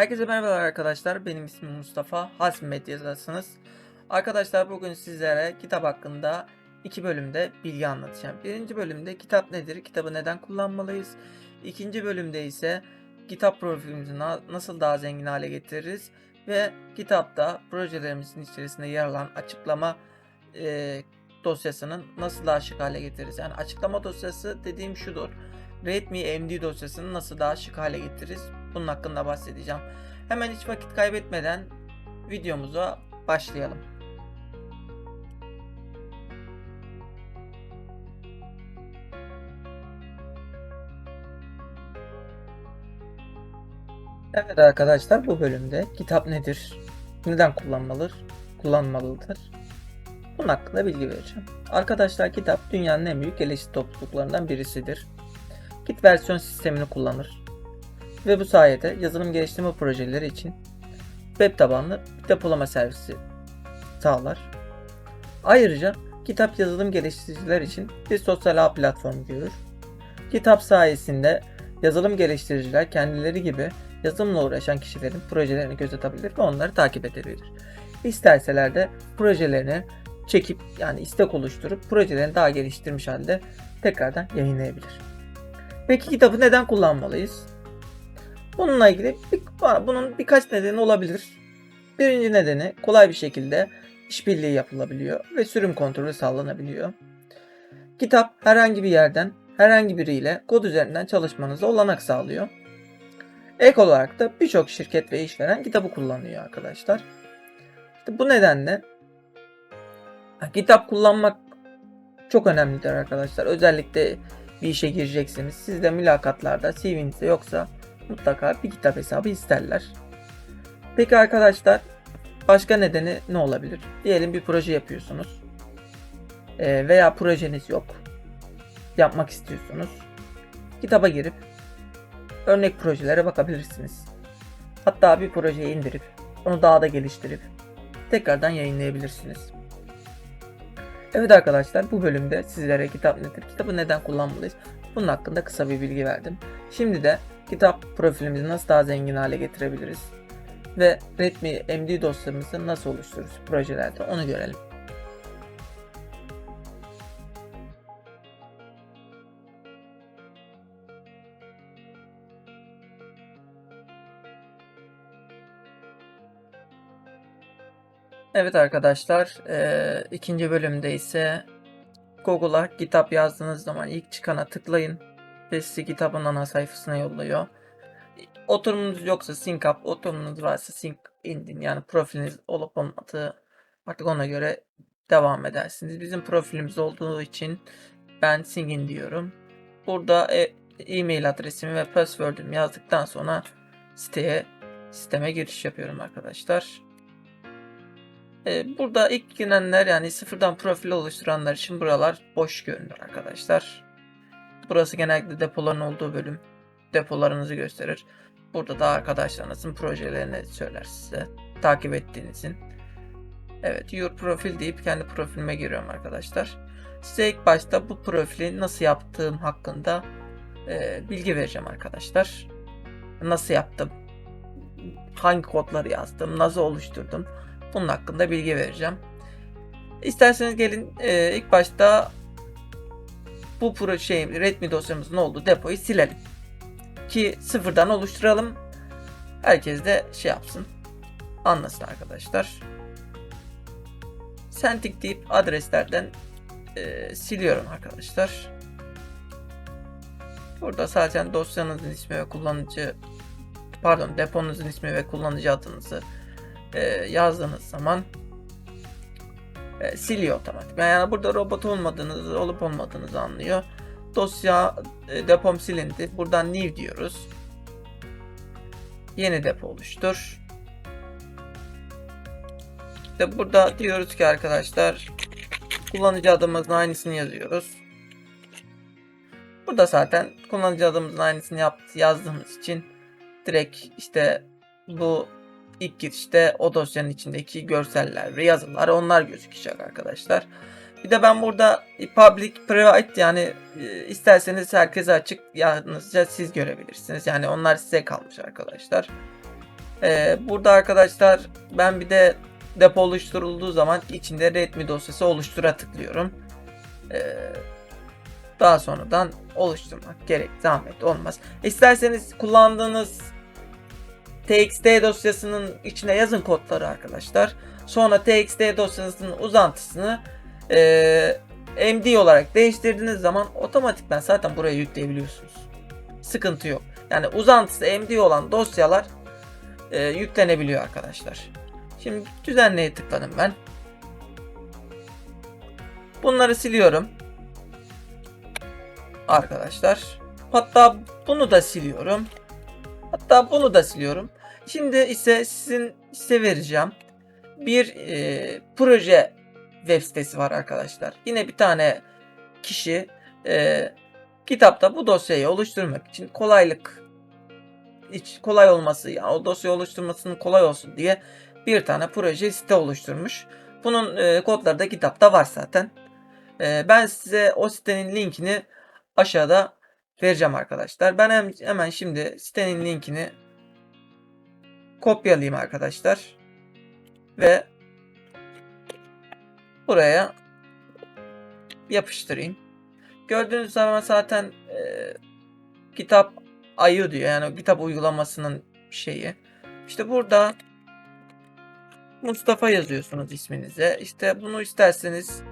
Herkese merhabalar arkadaşlar. Benim ismim Mustafa. Hasm Medya'dasınız. Arkadaşlar bugün sizlere kitap hakkında iki bölümde bilgi anlatacağım. Birinci bölümde kitap nedir? Kitabı neden kullanmalıyız? İkinci bölümde ise kitap profilimizi na- nasıl daha zengin hale getiririz? Ve kitapta projelerimizin içerisinde yer alan açıklama e, dosyasının nasıl daha şık hale getiririz? Yani açıklama dosyası dediğim şudur. Redmi MD dosyasını nasıl daha şık hale getiririz? Bunun hakkında bahsedeceğim. Hemen hiç vakit kaybetmeden videomuza başlayalım. Evet arkadaşlar bu bölümde kitap nedir? Neden kullanmalıdır? Kullanmalıdır? Bunun hakkında bilgi vereceğim. Arkadaşlar kitap dünyanın en büyük gelişti topluluklarından birisidir. Git versiyon sistemini kullanır ve bu sayede yazılım geliştirme projeleri için web tabanlı depolama servisi sağlar. Ayrıca kitap yazılım geliştiriciler için bir sosyal ağ platformu görür. Kitap sayesinde yazılım geliştiriciler kendileri gibi yazılımla uğraşan kişilerin projelerini gözetebilir ve onları takip edebilir. İsterseler de projelerini çekip yani istek oluşturup projelerini daha geliştirmiş halde tekrardan yayınlayabilir. Peki kitabı neden kullanmalıyız? Bununla ilgili bir, bunun birkaç nedeni olabilir. Birinci nedeni kolay bir şekilde işbirliği yapılabiliyor ve sürüm kontrolü sağlanabiliyor. Kitap herhangi bir yerden herhangi biriyle kod üzerinden çalışmanıza olanak sağlıyor. Ek olarak da birçok şirket ve işveren kitabı kullanıyor arkadaşlar. İşte bu nedenle kitap kullanmak çok önemlidir arkadaşlar. Özellikle bir işe gireceksiniz. Siz de mülakatlarda CV'nizde yoksa mutlaka bir kitap hesabı isterler. Peki arkadaşlar başka nedeni ne olabilir? Diyelim bir proje yapıyorsunuz Ee, veya projeniz yok. Yapmak istiyorsunuz. Kitaba girip örnek projelere bakabilirsiniz. Hatta bir projeyi indirip onu daha da geliştirip tekrardan yayınlayabilirsiniz. Evet arkadaşlar bu bölümde sizlere kitap nedir, kitabı neden kullanmalıyız bunun hakkında kısa bir bilgi verdim. Şimdi de kitap profilimizi nasıl daha zengin hale getirebiliriz? Ve Redmi MD dosyamızı nasıl oluştururuz projelerde? Onu görelim. Evet arkadaşlar, eee, ikinci bölümde ise Google'a kitap yazdığınız zaman ilk çıkana tıklayın ve sizi kitabın ana sayfasına yolluyor. Oturumunuz yoksa sync up, oturumunuz varsa sync indin. Yani profiliniz olup olmadığı artık ona göre devam edersiniz. Bizim profilimiz olduğu için ben sync in diyorum. Burada e- e-mail adresimi ve password'ümü yazdıktan sonra siteye sisteme giriş yapıyorum arkadaşlar. Ee, burada ilk girenler yani sıfırdan profil oluşturanlar için buralar boş görünür arkadaşlar. Burası genellikle depoların olduğu bölüm. Depolarınızı gösterir. Burada da arkadaşlarınızın projelerini söyler size. Takip ettiğinizin. Evet, your profil deyip kendi profilime giriyorum arkadaşlar. Size ilk başta bu profili nasıl yaptığım hakkında e, bilgi vereceğim arkadaşlar. Nasıl yaptım? Hangi kodları yazdım? Nasıl oluşturdum? Bunun hakkında bilgi vereceğim. İsterseniz gelin e, ilk başta bu proje şey, Redmi dosyamızın olduğu depoyu silelim. Ki sıfırdan oluşturalım. Herkes de şey yapsın. Anlasın arkadaşlar. Sentik deyip adreslerden e, siliyorum arkadaşlar. Burada zaten dosyanızın ismi ve kullanıcı pardon deponuzun ismi ve kullanıcı adınızı e, yazdığınız zaman e, siliyor otomatik. Yani burada robot olmadığınızı, olup olmadığınızı anlıyor. Dosya e, depom silindi. Buradan new diyoruz. Yeni depo oluştur. İşte burada diyoruz ki arkadaşlar kullanıcı adımızın aynısını yazıyoruz. Burada zaten kullanıcı adımızın aynısını yap, yazdığımız için direkt işte bu ilk girişte o dosyanın içindeki görseller ve yazılar onlar gözükecek arkadaşlar. Bir de ben burada public private yani e, isterseniz herkese açık yalnızca siz görebilirsiniz. Yani onlar size kalmış arkadaşlar. Ee, burada arkadaşlar ben bir de depo oluşturulduğu zaman içinde readme dosyası oluştura tıklıyorum. Ee, daha sonradan oluşturmak gerek zahmet olmaz. İsterseniz kullandığınız txt dosyasının içine yazın kodları arkadaşlar. Sonra txt dosyasının uzantısını eee, MD olarak değiştirdiğiniz zaman otomatikman zaten buraya yükleyebiliyorsunuz. Sıkıntı yok. Yani uzantısı MD olan dosyalar eee, yüklenebiliyor arkadaşlar. Şimdi düzenleye tıkladım ben. Bunları siliyorum. Arkadaşlar. Hatta bunu da siliyorum. Hatta bunu da siliyorum. Şimdi ise sizin size vereceğim bir e, proje web sitesi var arkadaşlar. Yine bir tane kişi e, kitapta bu dosyayı oluşturmak için kolaylık hiç kolay olması yani o dosyayı oluşturmasının kolay olsun diye bir tane proje site oluşturmuş. Bunun e, kodları da kitapta var zaten. E, ben size o sitenin linkini aşağıda vereceğim arkadaşlar. Ben hem, hemen şimdi sitenin linkini kopyalayayım arkadaşlar. Ve buraya yapıştırayım. Gördüğünüz zaman zaten e, kitap ayı diyor. Yani kitap uygulamasının şeyi. İşte burada Mustafa yazıyorsunuz isminize. İşte bunu isterseniz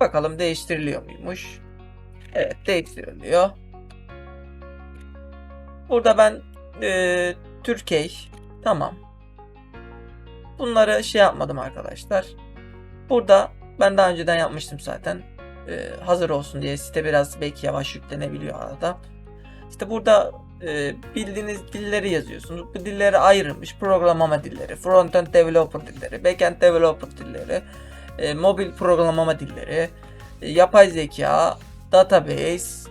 bakalım değiştiriliyor muymuş. Evet değiştiriliyor. Burada ben e, Türkiye tamam. Bunları şey yapmadım arkadaşlar. Burada ben daha önceden yapmıştım zaten. E, hazır olsun diye site biraz belki yavaş yüklenebiliyor arada. İşte burada e, bildiğiniz dilleri yazıyorsunuz. Bu dilleri ayrılmış. Programlama dilleri, frontend developer dilleri, backend developer dilleri, e, mobil programlama dilleri, e, yapay zeka, database,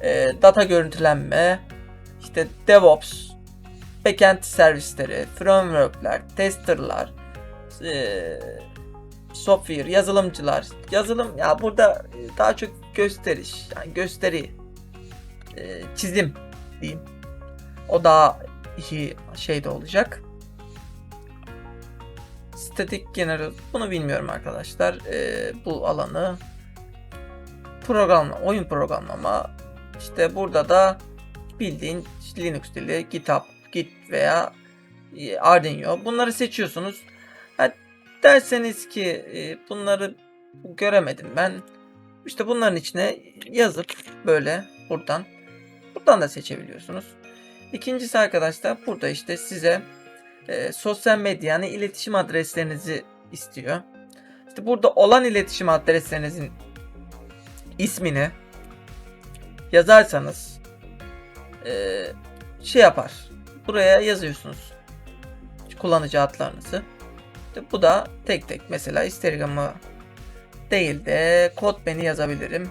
e, data görüntülenme, işte DevOps, backend servisleri, frameworkler, testerlar, e, software, yazılımcılar. Yazılım ya burada e, daha çok gösteriş, yani gösteri, e, çizim diyeyim. O daha iyi şeyde olacak. Static General bunu bilmiyorum arkadaşlar. E, bu alanı programlama, oyun programlama. İşte burada da bildiğin Linux dili, GitHub, Git veya e, Arduino. Bunları seçiyorsunuz. Ha, derseniz ki e, bunları göremedim ben. İşte bunların içine yazıp böyle buradan buradan da seçebiliyorsunuz. İkincisi arkadaşlar burada işte size e, sosyal medya yani iletişim adreslerinizi istiyor. İşte burada olan iletişim adreslerinizin ismini yazarsanız e, şey yapar. Buraya yazıyorsunuz kullanıcı adlarınızı. Bu da tek tek mesela Instagram'ı değil de kod beni yazabilirim.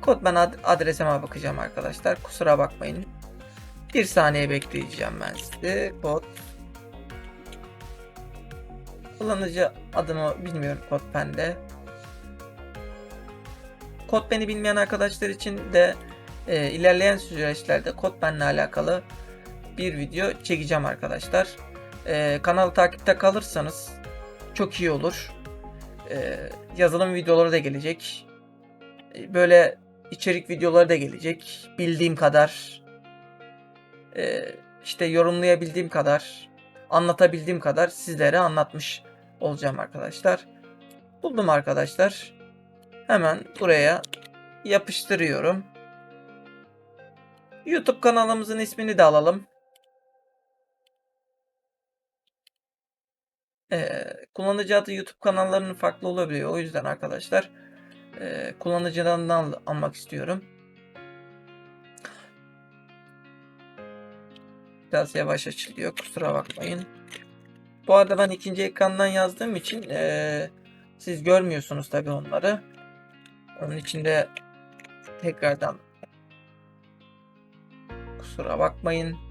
Kod ben ad- adresime bakacağım arkadaşlar. Kusura bakmayın. Bir saniye bekleyeceğim ben sizi. Kod Kullanıcı adımı bilmiyorum kod bende. Kod beni bilmeyen arkadaşlar için de e, ilerleyen süreçlerde kod benle alakalı bir video çekeceğim arkadaşlar. E, kanalı takipte kalırsanız çok iyi olur. E, yazılım videoları da gelecek. E, böyle içerik videoları da gelecek. Bildiğim kadar e, işte yorumlayabildiğim kadar anlatabildiğim kadar sizlere anlatmış olacağım arkadaşlar. Buldum arkadaşlar. Hemen buraya yapıştırıyorum. YouTube kanalımızın ismini de alalım. Ee, kullanıcı adı YouTube kanallarının farklı olabiliyor. O yüzden arkadaşlar e, kullanıcıdan al almak istiyorum. Biraz yavaş açılıyor. Kusura bakmayın. Bu arada ben ikinci ekrandan yazdığım için e, siz görmüyorsunuz tabi onları. Onun için de tekrardan kusura bakmayın.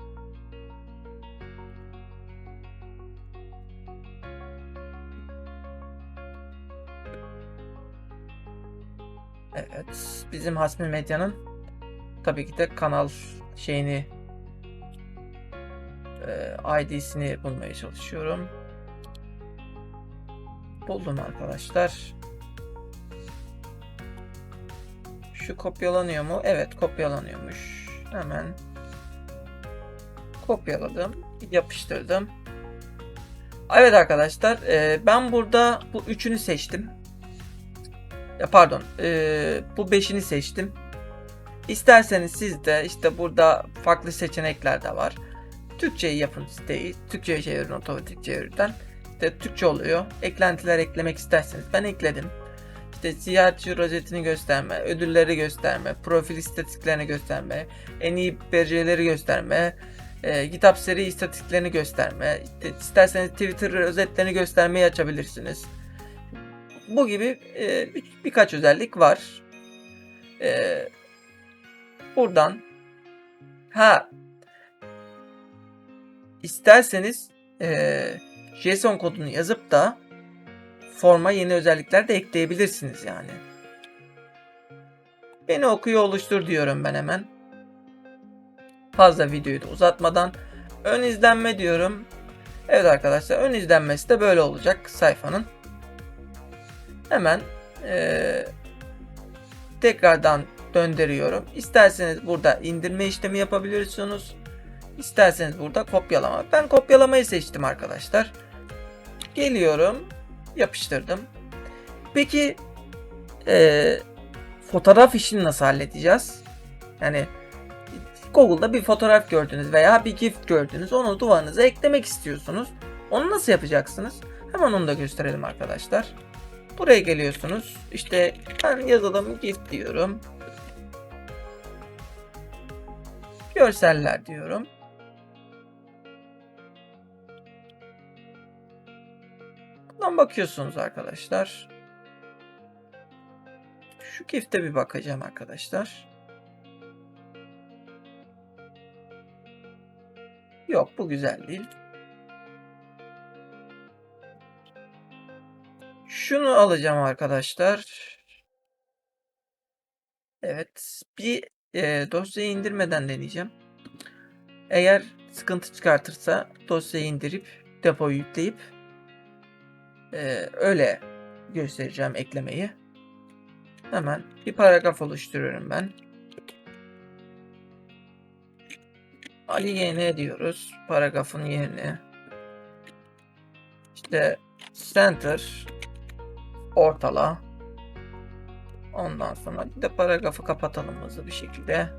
Bizim Hasmi Medya'nın tabii ki de kanal şeyini e, ID'sini bulmaya çalışıyorum. Buldum arkadaşlar. Şu kopyalanıyor mu? Evet kopyalanıyormuş. Hemen kopyaladım. Yapıştırdım. Evet arkadaşlar e, ben burada bu üçünü seçtim. Ya pardon e, bu beşini seçtim. İsterseniz siz de işte burada farklı seçenekler de var. Türkçeyi yapın siteyi. Türkçe'ye çevirin otomatik çeviriden. İşte Türkçe oluyor. Eklentiler eklemek isterseniz ben ekledim. İşte ziyaretçi rozetini gösterme, ödülleri gösterme, profil istatistiklerini gösterme, en iyi becerileri gösterme, e, kitap seri istatistiklerini gösterme, işte isterseniz Twitter özetlerini göstermeyi açabilirsiniz. Bu gibi e, bir, birkaç özellik var. E, buradan ha isterseniz e, JSON kodunu yazıp da forma yeni özellikler de ekleyebilirsiniz yani. Beni okuyor oluştur diyorum ben hemen. Fazla videoyu da uzatmadan ön izlenme diyorum. Evet arkadaşlar ön izlenmesi de böyle olacak sayfanın. Hemen ee, tekrardan döndürüyorum. İsterseniz burada indirme işlemi yapabilirsiniz. İsterseniz burada kopyalama. Ben kopyalamayı seçtim arkadaşlar. Geliyorum. Yapıştırdım. Peki ee, fotoğraf işini nasıl halledeceğiz? Yani Google'da bir fotoğraf gördünüz veya bir GIF gördünüz. Onu duvarınıza eklemek istiyorsunuz. Onu nasıl yapacaksınız? Hemen onu da gösterelim arkadaşlar. Buraya geliyorsunuz. İşte ben yazılım GIF diyorum. Görseller diyorum. Buradan bakıyorsunuz arkadaşlar. Şu GIF'te bir bakacağım arkadaşlar. Yok bu güzel değil. Şunu alacağım arkadaşlar. Evet. Bir e, dosyayı indirmeden deneyeceğim. Eğer sıkıntı çıkartırsa dosyayı indirip depoyu yükleyip e, öyle göstereceğim eklemeyi. Hemen bir paragraf oluşturuyorum ben. Ali YN diyoruz. Paragrafın yerini. İşte center ortala. Ondan sonra bir de paragrafı kapatalım hızlı bir şekilde.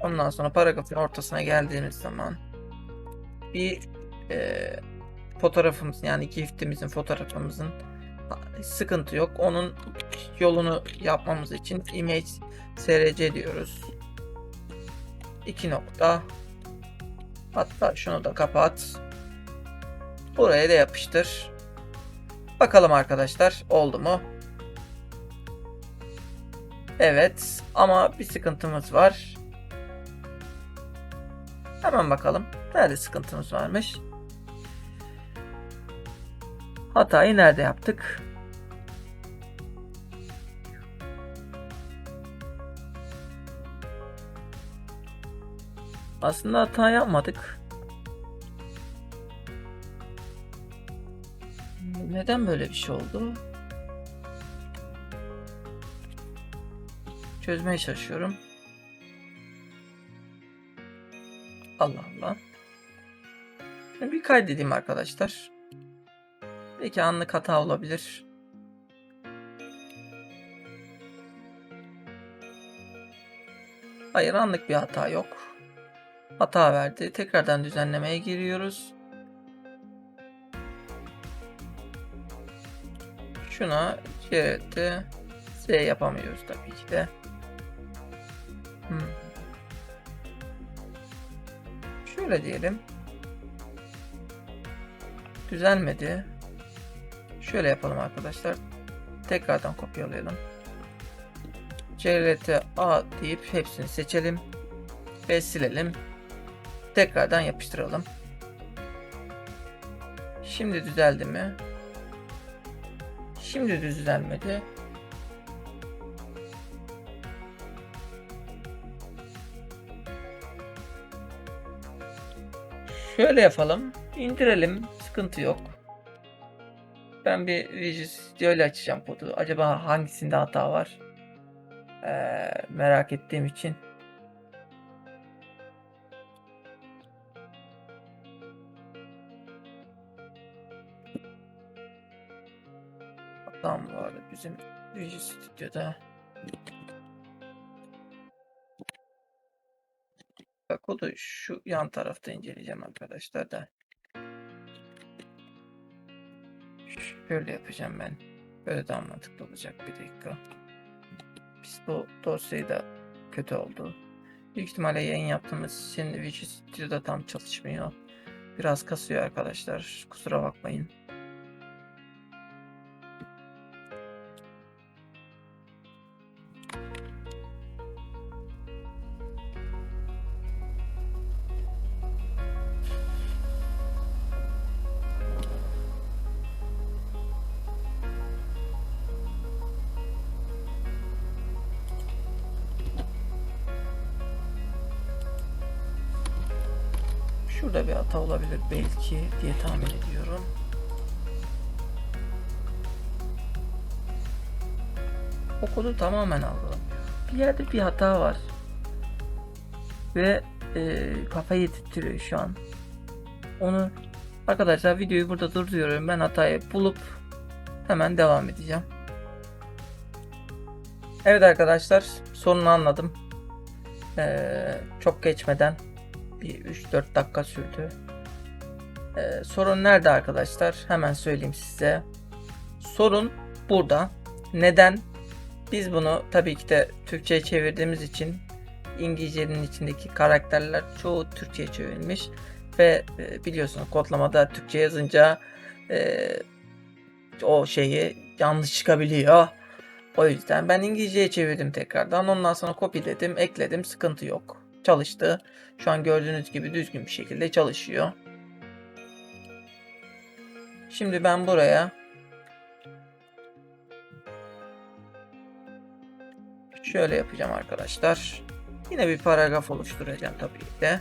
Ondan sonra paragrafın ortasına geldiğimiz zaman bir e, fotoğrafımız yani giftimizin fotoğrafımızın sıkıntı yok. Onun yolunu yapmamız için image src diyoruz. 2 nokta. Hatta şunu da kapat. Buraya da yapıştır. Bakalım arkadaşlar oldu mu? Evet ama bir sıkıntımız var. Hemen bakalım. Nerede sıkıntımız varmış? Hatayı nerede yaptık? Aslında hata yapmadık. Neden böyle bir şey oldu? Çözmeye çalışıyorum. Allah Allah. Şimdi bir kaydedeyim arkadaşlar. Belki anlık hata olabilir. Hayır anlık bir hata yok. Hata verdi. Tekrardan düzenlemeye giriyoruz. Şuna CT Z yapamıyoruz tabii ki de. Hmm. Şöyle diyelim. Düzelmedi. Şöyle yapalım arkadaşlar. Tekrardan kopyalayalım. CRT A deyip hepsini seçelim ve silelim. Tekrardan yapıştıralım. Şimdi düzeldi mi? Şimdi düzelmedi. Şöyle yapalım. indirelim. Sıkıntı yok. Ben bir Visual Studio ile açacağım kodu. Acaba hangisinde hata var? Ee, merak ettiğim için. Bizim Visual Studio'da. Bak kodu şu yan tarafta inceleyeceğim arkadaşlar da. Şöyle yapacağım ben. Böyle daha mantıklı olacak bir dakika. Biz bu dosyayı da kötü oldu. Büyük ihtimalle yayın yaptığımız için Visual Studio'da tam çalışmıyor. Biraz kasıyor arkadaşlar. Kusura bakmayın. Olabilir belki diye tahmin ediyorum. O kodu tamamen algılamıyor. Bir yerde bir hata var. Ve e, kafayı yedirtiyor şu an. Onu arkadaşlar videoyu burada durduruyorum. Ben hatayı bulup hemen devam edeceğim. Evet arkadaşlar sorunu anladım. Ee, çok geçmeden bir 3-4 dakika sürdü. Ee, sorun nerede arkadaşlar? Hemen söyleyeyim size. Sorun burada. Neden? Biz bunu tabii ki de Türkçe'ye çevirdiğimiz için İngilizcenin içindeki karakterler çoğu Türkçe'ye çevrilmiş ve e, biliyorsunuz kodlamada Türkçe yazınca e, o şeyi yanlış çıkabiliyor. O yüzden ben İngilizceye çevirdim tekrardan. Ondan sonra kopyaledim, ekledim. Sıkıntı yok. Çalıştı. Şu an gördüğünüz gibi düzgün bir şekilde çalışıyor. Şimdi ben buraya şöyle yapacağım arkadaşlar. Yine bir paragraf oluşturacağım tabii ki de.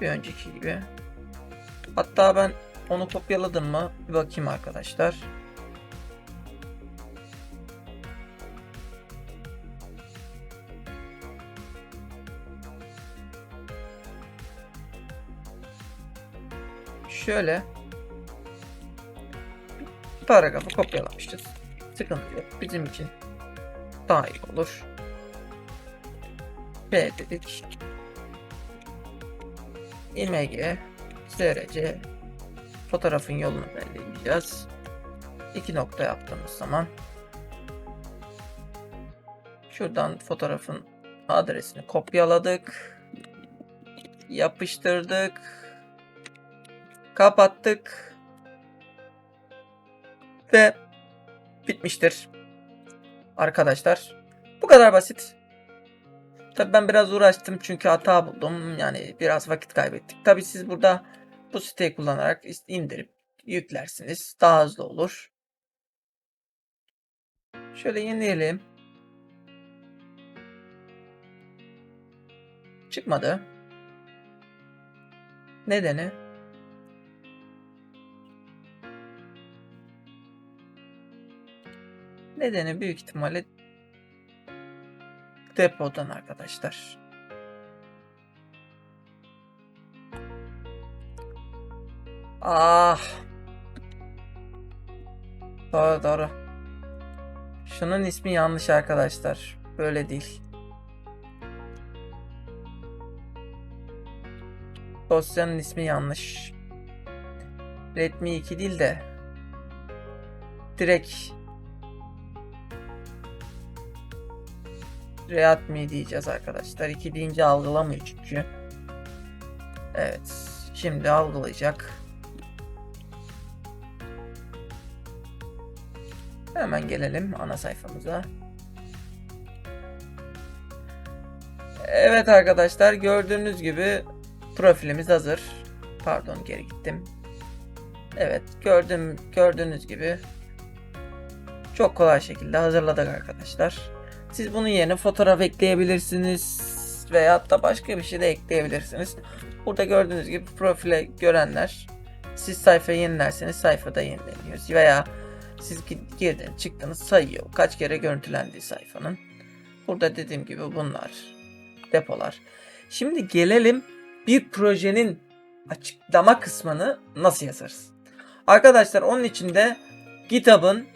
Bir önceki gibi. Hatta ben onu kopyaladım mı? Bir bakayım arkadaşlar. Şöyle paragrafı kopyalamışız. Sıkıntı yok. Bizim için daha iyi olur. B dedik. img src fotoğrafın yolunu belirleyeceğiz. İki nokta yaptığımız zaman şuradan fotoğrafın adresini kopyaladık. Yapıştırdık. Kapattık. Ve bitmiştir. Arkadaşlar. Bu kadar basit. Tabi ben biraz uğraştım çünkü hata buldum. Yani biraz vakit kaybettik. Tabi siz burada bu siteyi kullanarak indirip yüklersiniz. Daha hızlı olur. Şöyle yenileyelim. Çıkmadı. Nedeni? Nedeni büyük ihtimalle depodan arkadaşlar. Ah. Doğru doğru. Şunun ismi yanlış arkadaşlar. Böyle değil. Dosyanın ismi yanlış. Redmi 2 değil de direkt Realme diyeceğiz arkadaşlar. 2 deyince algılamıyor çünkü. Evet. Şimdi algılayacak. Hemen gelelim ana sayfamıza. Evet arkadaşlar gördüğünüz gibi profilimiz hazır. Pardon geri gittim. Evet gördüm gördüğünüz gibi çok kolay şekilde hazırladık arkadaşlar. Siz bunun yerine fotoğraf ekleyebilirsiniz. veya hatta başka bir şey de ekleyebilirsiniz. Burada gördüğünüz gibi profile görenler siz sayfayı yenilerseniz sayfada yenileniyor veya siz gi- girdiniz çıktınız sayıyor kaç kere görüntülendiği sayfanın. Burada dediğim gibi bunlar depolar. Şimdi gelelim bir projenin açıklama kısmını nasıl yazarız? Arkadaşlar onun içinde GitHub'ın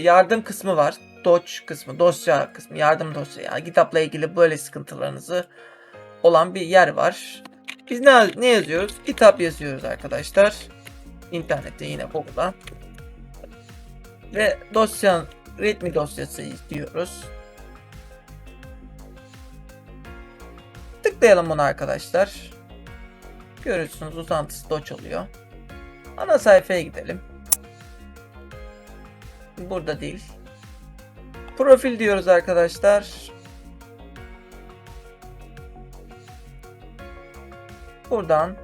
yardım kısmı var. Doc kısmı, dosya kısmı, yardım dosya. GitHub'la ilgili böyle sıkıntılarınızı olan bir yer var. Biz ne, ne yazıyoruz? GitHub yazıyoruz arkadaşlar. İnternette yine Google'da. Ve dosya, readme dosyası diyoruz. Tıklayalım bunu arkadaşlar. Görürsünüz uzantısı doç oluyor. Ana sayfaya gidelim. Burada değil. Profil diyoruz arkadaşlar. Buradan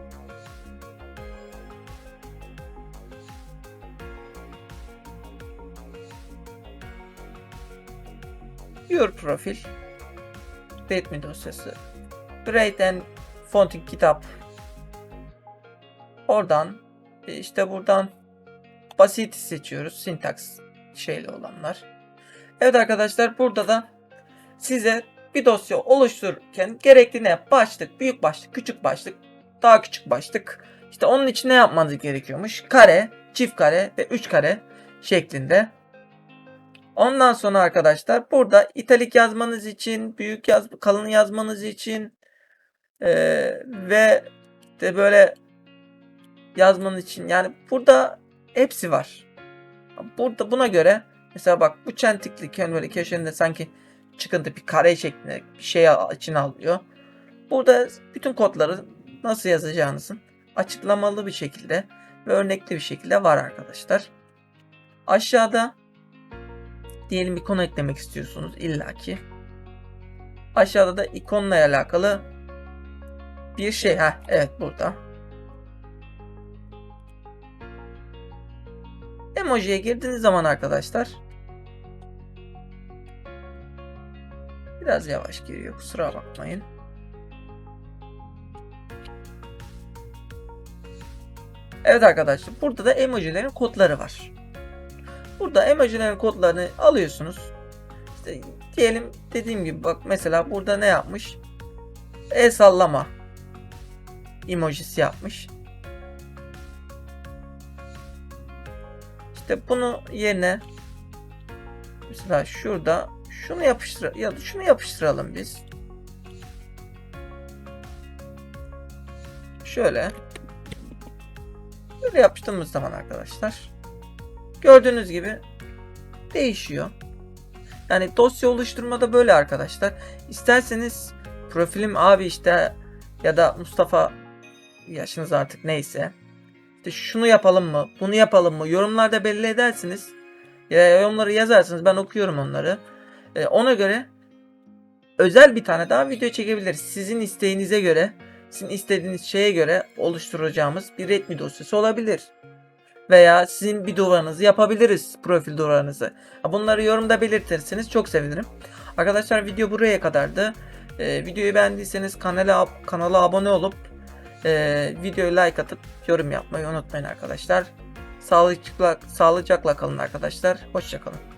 Your profil Readme dosyası Grade and Fonting kitap Oradan e, işte buradan basit seçiyoruz. Syntax şeyli olanlar. Evet arkadaşlar burada da size bir dosya oluştururken gerekli ne? Başlık, büyük başlık, küçük başlık, daha küçük başlık. İşte onun için ne yapmanız gerekiyormuş? Kare, çift kare ve üç kare şeklinde. Ondan sonra arkadaşlar burada italik yazmanız için, büyük yaz, kalın yazmanız için eee, ve de böyle yazmanız için yani burada hepsi var. Burada buna göre mesela bak bu çentikli yani böyle köşeinde sanki çıkıntı bir kare şeklinde bir şey içine alıyor. Burada bütün kodları nasıl yazacağınızın açıklamalı bir şekilde ve örnekli bir şekilde var arkadaşlar. Aşağıda diyelim ikon eklemek istiyorsunuz illaki. Aşağıda da ikonla alakalı bir şey. ha evet burada. Emoji'ye girdiğiniz zaman arkadaşlar biraz yavaş giriyor kusura bakmayın. Evet arkadaşlar burada da emojilerin kodları var. Burada emojilerin kodlarını alıyorsunuz. İşte diyelim dediğim gibi bak mesela burada ne yapmış? El sallama emojisi yapmış. İşte bunu yerine mesela şurada şunu yapıştır ya şunu yapıştıralım biz. Şöyle. Böyle yapıştığımız zaman arkadaşlar gördüğünüz gibi değişiyor. Yani dosya oluşturmada böyle arkadaşlar. İsterseniz profilim abi işte ya da Mustafa yaşınız artık neyse işte şunu yapalım mı, bunu yapalım mı yorumlarda belli edersiniz. Ya yorumları yazarsınız ben okuyorum onları. Ee, ona göre özel bir tane daha video çekebiliriz. Sizin isteğinize göre, sizin istediğiniz şeye göre oluşturacağımız bir Redmi dosyası olabilir. Veya sizin bir duvarınızı yapabiliriz, profil duvarınızı. Bunları yorumda belirtirseniz çok sevinirim. Arkadaşlar video buraya kadardı. Ee, videoyu beğendiyseniz kanala kanala abone olup ee, videoyu like atıp yorum yapmayı unutmayın arkadaşlar. Sağlıcakla, sağlıcakla kalın arkadaşlar. Hoşçakalın.